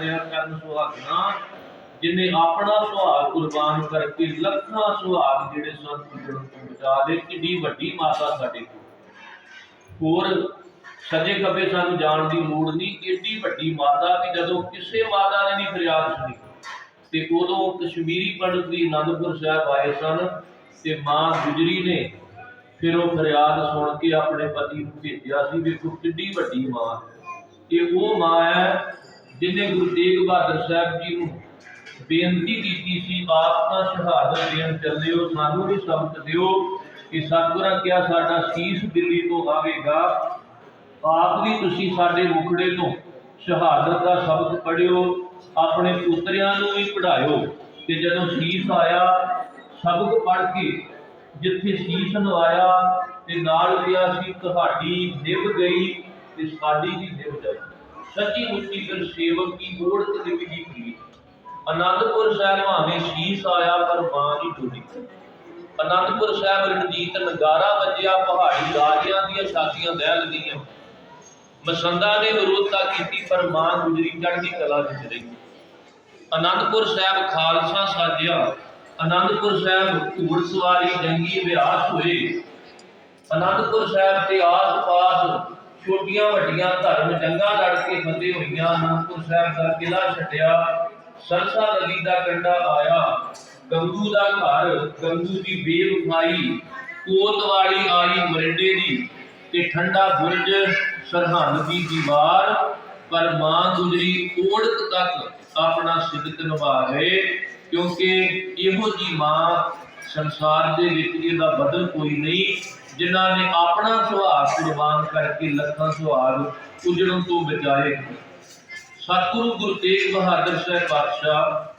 ਕਰਨ ਸੁਹਾਗਣਾ ਜਿਨੇ ਆਪਣਾ ਸੁਹਾਗ ਕੁਰਬਾਨ ਕਰਕੇ ਲੱਖਾਂ ਸੁਹਾਗ ਜਿਹੜੇ ਸਨ ਟੁੱਟਣ ਤੋਂ ਬਚਾ ਲਏ ਕਿੰਨੀ ਵੱਡੀ ਮਾਤਾ ਸਾਡੇ ਕੋਲ। ਹੋਰ ਸਜੇ ਖੱਬੇ ਸਾਨੂੰ ਜਾਣ ਦੀ ਲੋੜ ਨਹੀਂ ਏਡੀ ਵੱਡੀ ਮਾਤਾ ਵੀ ਜਦੋਂ ਕਿਸੇ ਮਾਤਾ ਨੇ ਨਹੀਂ ਫਰਿਆਦ ਸੁਣੀ, ਤੇ ਉਦੋਂ ਕਸ਼ਮੀਰੀ ਪੰਡਤ ਵੀ ਆਨੰਦਪੁਰ ਸਾਹਿਬ ਆਏ ਸਨ, ਤੇ ਮਾਂ ਗੁਜਰੀ ਨੇ ਫਿਰ ਉਹ ਫਰਿਆਦ ਸੁਣ ਕੇ ਆਪਣੇ ਪਤੀ ਨੂੰ ਭੇਜਿਆ ਸੀ, ਵੇਖੋ ਕਿੱਡੀ ਵੱਡੀ ਮਾਂ। ਇਹ ਉਹ ਮਾਂ ਹੈ ਜਿਹਨੇ ਗੁਰੂ ਤੇਗ ਬਹਾਦਰ ਸਾਹਿਬ ਜੀ ਨੂੰ ਬੇਨਤੀ ਕੀਤੀ ਸੀ, ਆਪ ਤਾਂ ਸ਼ਹਾਦਤ ਦੇਣ ਚੱਲਿਓ ਸਾਨੂੰ ਵੀ ਸਬਕ ਦਿਓ ਕਿ ਸਤਿਗੁਰਾਂ ਕਿਹਾ ਸਾਡਾ ਸੀਸ ਦਿੱਲੀ ਤੋਂ ਆਵੇਗਾ। ਆਪ ਵੀ ਤੁਸੀਂ ਸਾਡੇ ਮੁਖੜੇ ਤੋਂ ਸ਼ਹਾਦਤ ਦਾ ਸ਼ਬਦ ਪੜਿਓ ਆਪਣੇ ਪੁੱਤਰਿਆਂ ਨੂੰ ਵੀ ਪੜਾਇਓ ਤੇ ਜਦੋਂ ਸੀਸ ਆਇਆ, ਸਬਕ ਪੜ ਕੇ ਜਿੱਥੇ ਸੀਸ ਨਵਾਇਆ ਤੇ ਨਾਲ ਕਿਹਾ ਸੀ, ਤੁਹਾਡੀ ਨਿਭ ਗਈ ਤੇ ਸਾਡੀ ਵੀ ਨਿਭ ਜਾਈ ਸੱਚੀ ਮੁੱਚੀ ਫਿਰ ਸੇਵਕ ਕੀ ਮੋੜ ਤੇ ਨਿਭ ਜੀ ਅਨੰਦਪੁਰ ਸਾਹਿਬ ਭਾਵੇਂ ਸੀਸ ਆਇਆ, ਪਰ ਮਾਂ ਨਹੀਂ ਟੁੱਟੀ ਅਨੰਦਪੁਰ ਸਾਹਿਬ ਰਣਜੀਤ ਨਗਾਰਾ ਵੱਜਿਆ, ਪਹਾੜੀ ਰਾਜਿਆਂ ਦੀਆਂ ਛਾਤੀਆਂ ਦਹਿਲ ਗਈਆਂ ਮਸੰਦਾ ਨੇ ਵਿਰੋਧਤਾ ਕੀਤੀ, ਪਰ ਮਾਂ ਗੁਜਰੀ ਚੜ੍ਹਦੀ ਕਲਾ ਵਿੱਚ ਰਹੀ। ਅਨੰਦਪੁਰ ਸਾਹਿਬ ਖਾਲਸਾ ਸਾਜਿਆ, ਅਨੰਦਪੁਰ ਸਾਹਿਬ ਘੋੜਸਵਾਰੀ ਜੰਗੀ ਅਭਿਆਸ ਹੋਏ। ਅਨੰਦਪੁਰ ਸਾਹਿਬ ਦੇ ਆਸ-ਪਾਸ ਛੋਟੀਆਂ ਵੱਡੀਆਂ ਧਰਮ ਜੰਗਾਂ ਲੜ ਕੇ ਫਤਿਹ ਹੋਈਆਂ, ਅਨੰਦਪੁਰ ਸਾਹਿਬ ਦਾ ਕਿਲਾ ਛੱਡਿਆ, ਸਰਸਾ ਨਦੀ ਦਾ ਕੰਢਾ ਆਇਆ, ਗੰਗੂ ਦਾ ਘਰ, ਗੰਗੂ ਦੀ ਬੇਵਫਾਈ ਕੋਤਵਾਲੀ ਆਈ ਮਰਿੰਡੇ ਦੀ ਤੇ ਠੰਡਾ ਬੁਰਜ, ਸਰਹੰਦ ਦੀ ਦੀਵਾਰ, ਪਰ ਮਾਂ ਗੁਜਰੀ ਓੜਕ ਤੱਕ ਆਪਣਾ ਸਿਦਕ ਨਿਭਾ ਰਹੇ, ਕਿਉਂਕਿ ਇਹੋ ਜੀ ਮਾਂ ਸੰਸਾਰ ਦੇ ਵਿੱਚ ਇਹਦਾ ਬਦਲ ਕੋਈ ਨਹੀਂ। ਜਿਨ੍ਹਾਂ ਨੇ ਆਪਣਾ ਸੁਭਾਅ ਕੁਰਬਾਨ ਕਰਕੇ ਲੱਖਾਂ ਸੁਭਾਗ ਉਜੜਨ ਤੋਂ ਬਚਾਏ। ਸਤਿਗੁਰੂ ਗੁਰੂ ਤੇਗ ਬਹਾਦਰ ਸਾਹਿਬ ਪਾਤਸ਼ਾਹ